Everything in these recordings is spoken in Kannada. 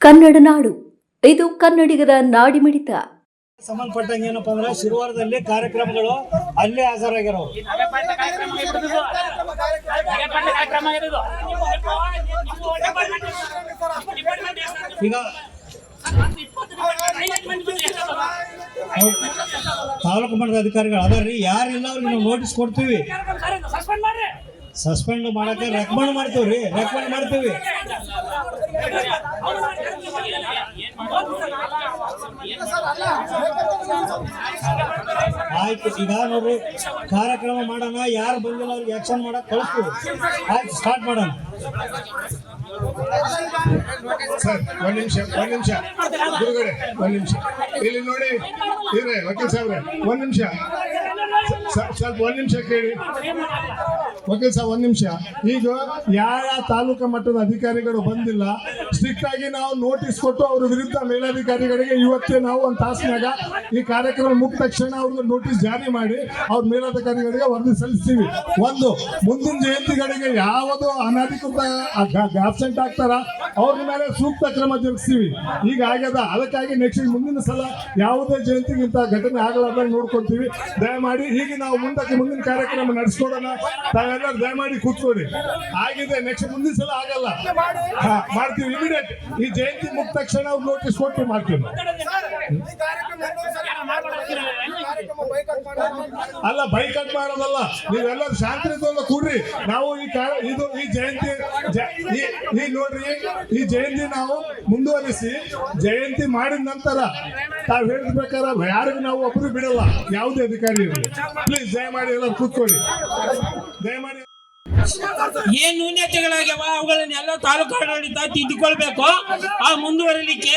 ಕನ್ನಡ ನಾಡು. ಇದು ಕನ್ನಡಿಗರ ನಾಡಿಮಿಡಿತ ಸಂಬಂಧಪಟ್ಟಂಗೆ ಏನಪ್ಪಾ ಅಂದ್ರೆ ಶಿರುವಾರದಲ್ಲಿ ಕಾರ್ಯಕ್ರಮಗಳು ಅಲ್ಲೇ ಹಾಜರಾಗಿರೋ? ಈಗ? ತಾಲೂಕು ಮಟ್ಟದ ಅಧಿಕಾರಿಗಳು ಅದಾರ್ರಿ ಯಾರಿಲ್ಲ ಅವ್ರಿಗೆ ನಾವು ನೋಟಿಸ್ ಕೊಡ್ತೀವಿ. ಸಸ್ಪೆಂಡ್ ಮಾಡಕ್ಕೆ ರೆಕಮೆಂಡ್ ಮಾಡ್ತೀವಿ ರೆಕಮೆಂಡ್ ಮಾಡ್ತೀವಿ. ಆಯ್ತು, ಈಗ ನೋಡ್ರಿ, ಕಾರ್ಯಕ್ರಮ ಮಾಡೋಣ, ಯಾರು ಬಂದಿಲ್ಲ ಅವ್ರಿಗೆ ಆಕ್ಷನ್ ಮಾಡಕ್ ಕಳಿಸ್ತೀವಿ. ಆಯ್ತು ಸ್ಟಾರ್ಟ್ ಮಾಡೋಣ. ಸರ್, ಒಂದ್ ನಿಮಿಷ ಒಂದ್ ನಿಮಿಷ. ನಿಮಿಷ. ಇಲ್ಲಿ ನೋಡಿ, ಇರ್ರಿ, ವಕೀಲ್ ಸಾಹೇಬ್ರೆ, ಒಂದ್ ನಿಮಿಷ. ಸ್ವಲ್ಪ ಒಂದ್ ನಿಮಿಷ ಕೇಳಿ. ವಕೀಲ್ ಸರ್, ಒಂದ್ ನಿಮಿಷ. ಈಗ ಯಾವ ತಾಲೂಕು ಮಟ್ಟದ ಅಧಿಕಾರಿಗಳು ಬಂದಿಲ್ಲ ಸ್ಟ್ರಿಕ್ಟ್ ಆಗಿ ನಾವು ನೋಟಿಸ್ ಕೊಟ್ಟು ಅವ್ರ ವಿರುದ್ಧ ಮೇಲಾಧಿಕಾರಿಗಳಿಗೆ ಇವತ್ತೇ ನಾವು ಒಂದು ತಾಸಿನಾಗ ಈ ಕಾರ್ಯಕ್ರಮ ಮುಗಿದ ತಕ್ಷಣ ಅವ್ರಿಗೆ ನೋಟಿಸ್ ಜಾರಿ ಮಾಡಿ ಅವ್ರ ಮೇಲಾಧಿಕಾರಿಗಳಿಗೆ ವರದಿ ಸಲ್ಲಿಸ್ತೀವಿ. ಒಂದು, ಮುಂದಿನ ಜಯಂತಿಗಳಿಗೆ ಯಾವುದು ಅನಧಿಕೃತ ಆಬ್ಸೆಂಟ್ ಆಗ್ತಾರ, ಅವ್ರ ಮೇಲೆ ಸೂಕ್ತ ಕ್ರಮ ಜರುಗಿಸ್ತೀವಿ. ಈಗ ಆಗ್ಯದ, ಅದಕ್ಕಾಗಿ ನೆಕ್ಸ್ಟ್ ಮುಂದಿನ ಸಲ ಯಾವುದೇ ಜಯಂತಿಗಿಂತ ಘಟನೆ ಆಗಲಾರ್ದಂಗೆ ನೋಡ್ಕೊಳ್ತೀವಿ ದಯಮಾಡಿ ಈಗ ನಾವು ಮುಂದಕ್ಕೆ ಮುಂದಿನ ಕಾರ್ಯಕ್ರಮ ನಡೆಸ್ಕೊಡೋಣ ತಾವೆಲ್ಲರೂ ದಯಮಾಡಿ ಕೂತ್ಕೊಳ್ಳಿ. ಆಗಿದೆ ನೆಕ್ಸ್ಟ್ ಮುಂದಿನ ಸಲ ಆಗಲ್ಲ. ಮಾಡ್ತೀವಿ ಇಮಿಡಿಯೇಟ್ ಈ ಜಯಂತಿ ಮುಗಿದ ತಕ್ಷಣ ನೋಟಿಸ್ ಕೊಟ್ಟು ಮಾಡ್ತೀವಿ. ಅಲ್ಲ ಬೈಕಟ್ ಮಾಡೋದಲ್ಲ. ನೀವೆಲ್ಲರೂ ಶಾಂತಿಯುತವಾಗಿ ಕೂಡ್ರಿ. ನಾವು ಈ ಇದು ಈ ಜಯಂತಿ ಈ- ನೋಡ್ರಿ, ಈ ಜಯಂತಿ ನಾವು ಮುಂದುವರಿಸಿ ಜಯಂತಿ ಮಾಡಿದ ನಂತರ ತಾವು ಹೇಳಿದ ಪ್ರಕಾರ ಯಾರಿಗೂ ನಾವು ಒಬ್ರು ಬಿಡಲ್ಲ. ಯಾವುದೇ ಅಧಿಕಾರಿ ಪ್ಲೀಸ್ ದಯಮಾಡಿ ಎಲ್ಲರೂ ಕೂತ್ಕೊಳ್ಳಿ. ದಯಮಾಡಿ ಏನ್ ನ್ಯೂನ್ಯತೆಗಳಾಗ್ಯಾವ ಅವುಗಳನ್ನೆಲ್ಲ ತಾಲೂಕು ಆಡಳಿತ ತಿದ್ದುಕೊಳ್ಬೇಕು. ಆ ಮುಂದುವರಿಲಿಕ್ಕೆ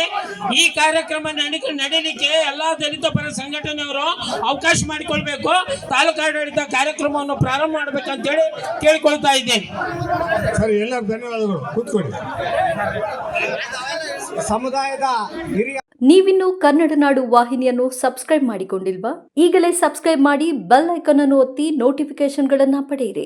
ಈ ಕಾರ್ಯಕ್ರಮ ನಡಿ ನಡೀಲಿಕ್ಕೆ ಎಲ್ಲಾ ದಲಿತ ಪರ ಸಂಘಟನೆಯವರು ಅವಕಾಶ ಮಾಡಿಕೊಳ್ಬೇಕು. ತಾಲೂಕು ಆಡಳಿತ ಕಾರ್ಯಕ್ರಮವನ್ನು ಪ್ರಾರಂಭ ಮಾಡ್ಬೇಕಂತೇಳಿ ಕೇಳಿಕೊಳ್ತಾ ಇದ್ದೇನೆ. ಸರಿ ಎಲ್ಲರೂ ಧನ್ಯವಾದಗಳು. ಕೂತ್ಕೊಳ್ಳಿ. ಸಮುದಾಯದ ಹಿರಿಯ ನೀವಿನ್ನು ಕನ್ನಡ ನಾಡು ವಾಹಿನಿಯನ್ನು ಸಬ್ಸ್ಕ್ರೈಬ್ ಮಾಡಿಕೊಂಡಿಲ್ವಾ? ಈಗಲೇ ಸಬ್ಸ್ಕ್ರೈಬ್ ಮಾಡಿ ಬೆಲ್ ಐಕಾನ್ ಅನ್ನು ಒತ್ತಿ ನೋಟಿಫಿಕೇಶನ್ಗಳನ್ನು ಪಡೆಯಿರಿ.